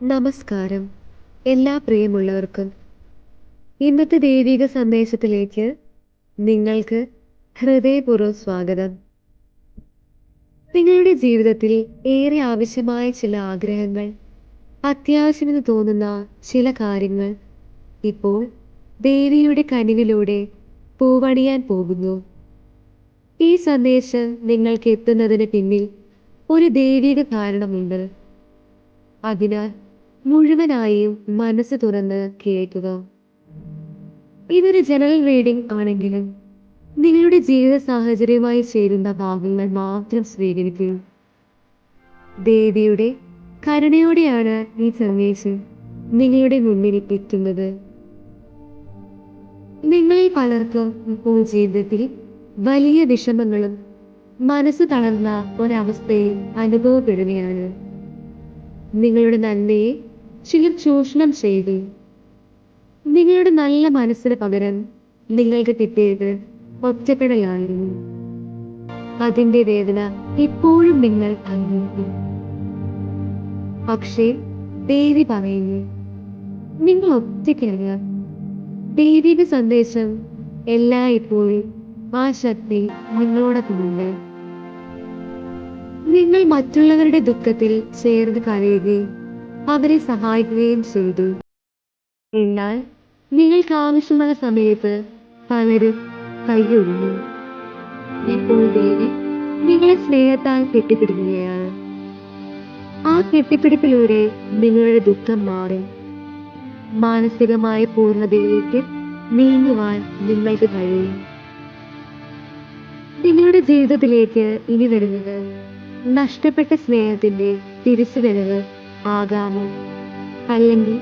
നമസ്കാരം. എല്ലാ പ്രിയമുള്ളവർക്കും ഇന്നത്തെ ദൈവിക സന്ദേശത്തിലേക്ക് നിങ്ങൾക്ക് ഹൃദയപൂർവം സ്വാഗതം. നിങ്ങളുടെ ജീവിതത്തിൽ ഏറെ ആവശ്യമായ ചില ആഗ്രഹങ്ങൾ അത്യാവശ്യമെന്ന് തോന്നുന്ന ചില കാര്യങ്ങൾ ഇപ്പോൾ ദേവിയുടെ കനിവിലൂടെ പൂവണിയാൻ പോകുന്നു. ഈ സന്ദേശം നിങ്ങൾക്ക് എത്തുന്നതിന് പിന്നിൽ ഒരു ദൈവിക കാരണമുണ്ട്. അതിനാൽ മുഴുവനായും മനസ്സ് തുറന്ന് കേൾക്കുക. ഇതൊരു ജനറൽ റീഡിംഗ് ആണെങ്കിലും നിങ്ങളുടെ ജീവിത സാഹചര്യവുമായി ചേരുന്ന ഭാഗങ്ങൾ മാത്രം സ്വീകരിക്കുക. ദേവിയുടെ കരുണയോടെയാണ് ഈ സന്ദേശം നിങ്ങളുടെ മുന്നിൽ എത്തുന്നത്. നിങ്ങളിൽ പലർക്കും ഇപ്പോൾ ജീവിതത്തിൽ വലിയ വിഷമങ്ങളും മനസ്സ് തളർന്ന ഒരവസ്ഥയിൽ അനുഭവപ്പെടുകയാണ്. നിങ്ങളുടെ നന്മയെ ചിലർ ചൂഷണം ചെയ്തു നിങ്ങളുടെ നല്ല മനസ്സിന് പകരം നിങ്ങൾക്ക് കിട്ടിയത് ഒറ്റപ്പെടലായിരുന്നു അതിന്റെ വേദന ഇപ്പോഴും നിങ്ങൾ അനുഭവിക്കും. പക്ഷേ ദേവി പറയുന്നു നിങ്ങൾ ഒറ്റയ്ക്കല്ല. ദേവിയുടെ സന്ദേശം എല്ലായ്പ്പോഴും ആ ശക്തി നിങ്ങളോടൊപ്പമുണ്ട്. നിങ്ങൾ മറ്റുള്ളവരുടെ ദുഃഖത്തിൽ ചേർന്ന് കരയുകയും അവരെ സഹായിക്കുകയും ചെയ്തു. എന്നാൽ നിങ്ങൾക്ക് ആവശ്യമായ സമയത്ത് പലരും കൈയൊഴിഞ്ഞു. ഇപ്പോൾ ദേവി നിങ്ങളെ സ്നേഹത്താൽ കെട്ടിപ്പിടിക്കുകയാണ്. ആ കെട്ടിപ്പിടിപ്പിലൂടെ നിങ്ങളുടെ ദുഃഖം മാറും. മാനസികമായ പൂർണതയിലേക്ക് നീങ്ങുവാൻ നിങ്ങൾക്ക് കഴിയും. നിങ്ങളുടെ ജീവിതത്തിലേക്ക് ഇനി വരുന്നത് നഷ്ടപ്പെട്ട സ്നേഹത്തിന്റെ തിരിച്ചുവരവ് ആകാമോ? അല്ലെങ്കിൽ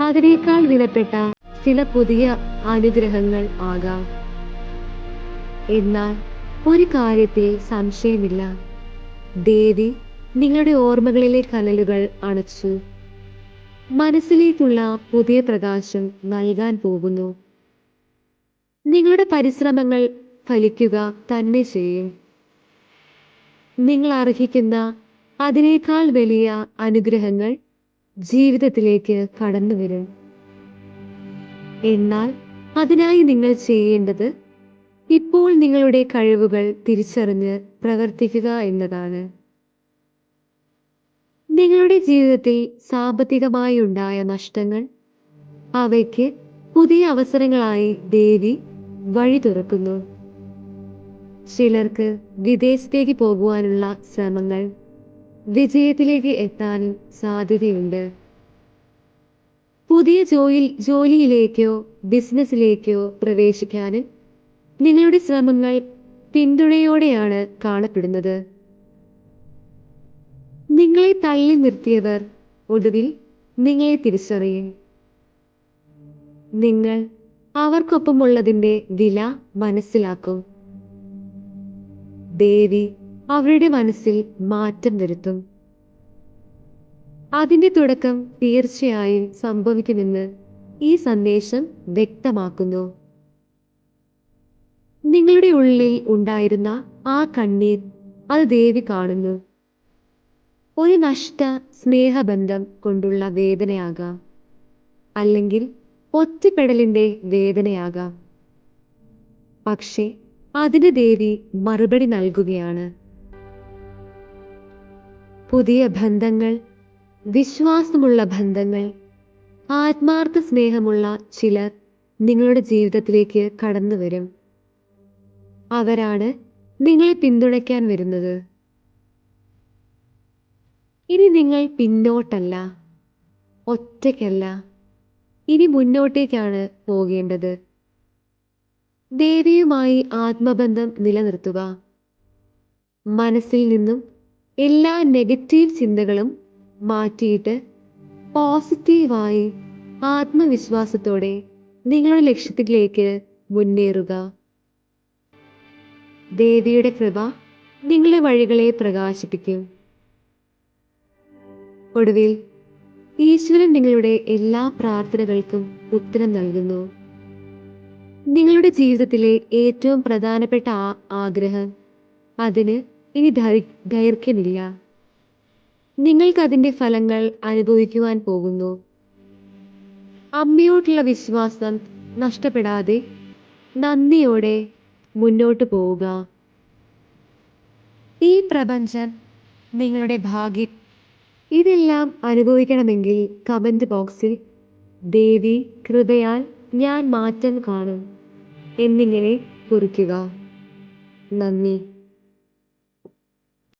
അതിനേക്കാൾ വിലപ്പെട്ട ചില പുതിയ അനുഗ്രഹങ്ങൾ ആകാം. എന്നാൽ ഒരു കാര്യത്തിൽ സംശയമില്ല. ദേവി നിങ്ങളുടെ ഓർമ്മകളിലെ കനലുകൾ അണച്ചു. മനസ്സിലേക്കുള്ള പുതിയ പ്രകാശം നൽകാൻ പോകുന്നു. നിങ്ങളുടെ പരിശ്രമങ്ങൾ ഫലിക്കുക തന്നെ ചെയ്യും. നിങ്ങൾ അർഹിക്കുന്ന അതിനേക്കാൾ വലിയ അനുഗ്രഹങ്ങൾ ജീവിതത്തിലേക്ക് കടന്നു വരും എന്നാൽ അതിനായി നിങ്ങൾ ചെയ്യേണ്ടത് ഇപ്പോൾ നിങ്ങളുടെ കഴിവുകൾ തിരിച്ചറിഞ്ഞ് പ്രവർത്തിക്കുക എന്നതാണ്. നിങ്ങളുടെ ജീവിതത്തിൽ സാമ്പത്തികമായി ഉണ്ടായ നഷ്ടങ്ങൾ അവയ്ക്ക് പുതിയ അവസരങ്ങളായി ദേവി വഴി തുറക്കുന്നു. ചിലർക്ക് വിദേശത്തേക്ക് പോകുവാനുള്ള ശ്രമങ്ങൾ വിജയത്തിലേക്ക് എത്താൻ സാധ്യതയുണ്ട്. പുതിയ ജോലി ജോലിയിലേക്കോ ബിസിനസ്സിലേക്കോ പ്രവേശിക്കാനും നിങ്ങളുടെ ശ്രമങ്ങൾ പിന്തുണയോടെയാണ് കാണപ്പെടുന്നത്. നിങ്ങളെ തള്ളി നിർത്തിയവർ ഒടുവിൽ നിങ്ങളെ തിരിച്ചറിയും. നിങ്ങൾ അവർക്കൊപ്പമുള്ളതിന്റെ വില മനസ്സിലാക്കും. ദേവി അവരുടെ മനസ്സിൽ മാറ്റം വരുത്തും. അതിന്റെ തുടക്കം തീർച്ചയായും സംഭവിക്കുമെന്ന് ഈ സന്ദേശം വ്യക്തമാക്കുന്നു. നിങ്ങളുടെ ഉള്ളിൽ ഉണ്ടായിരുന്ന ആ കണ്ണീർ അത് ദേവി കാണുന്നു. ഒരു നഷ്ട സ്നേഹബന്ധം കൊണ്ടുള്ള വേദനയാകാം. അല്ലെങ്കിൽ ഒറ്റപ്പെടലിന്റെ വേദനയാകാം. പക്ഷേ അതിന് ദേവി മറുപടി നൽകുകയാണ്. പുതിയ ബന്ധങ്ങൾ വിശ്വാസമുള്ള ബന്ധങ്ങൾ ആത്മാർത്ഥ സ്നേഹമുള്ള ചിലർ നിങ്ങളുടെ ജീവിതത്തിലേക്ക് കടന്നു വരും. അവരാണ് നിങ്ങളെ പിന്തുണയ്ക്കാൻ വരുന്നത്. ഇനി നിങ്ങൾ പിന്നോട്ടല്ല ഒറ്റയ്ക്കല്ല. ഇനി മുന്നോട്ടേക്കാണ് പോകേണ്ടത്. ദേവിയുമായി ആത്മബന്ധം നിലനിർത്തുക. മനസ്സിൽ നിന്നും എല്ലാ നെഗറ്റീവ് ചിന്തകളും മാറ്റിയിട്ട് പോസിറ്റീവായി ആത്മവിശ്വാസത്തോടെ നിങ്ങളുടെ ലക്ഷ്യത്തിലേക്ക് മുന്നേറുക. ദേവിയുടെ കൃപ നിങ്ങളുടെ വഴികളെ പ്രകാശിപ്പിക്കും. ഒടുവിൽ ഈശ്വരൻ നിങ്ങളുടെ എല്ലാ പ്രാർത്ഥനകൾക്കും ഉത്തരം നൽകുന്നു. നിങ്ങളുടെ ജീവിതത്തിലെ ഏറ്റവും പ്രധാനപ്പെട്ട ആഗ്രഹം അതിന് ഇനി ദൈർഘ്യമില്ല. നിങ്ങൾക്കതിന്റെ ഫലങ്ങൾ അനുഭവിക്കുവാൻ പോകുന്നു. അമ്മയോടുള്ള വിശ്വാസം നഷ്ടപ്പെടാതെ നന്ദിയോടെ മുന്നോട്ട് പോവുക. ഈ പ്രപഞ്ചം നിങ്ങളുടെ ഭാഗ്യം. ഇതെല്ലാം അനുഭവിക്കണമെങ്കിൽ കമന്റ് ബോക്സിൽ ദേവി കൃപയാൽ ഞാൻ മാറ്റം കാണും എന്നിങ്ങനെ കുറിക്കുക. നന്ദി.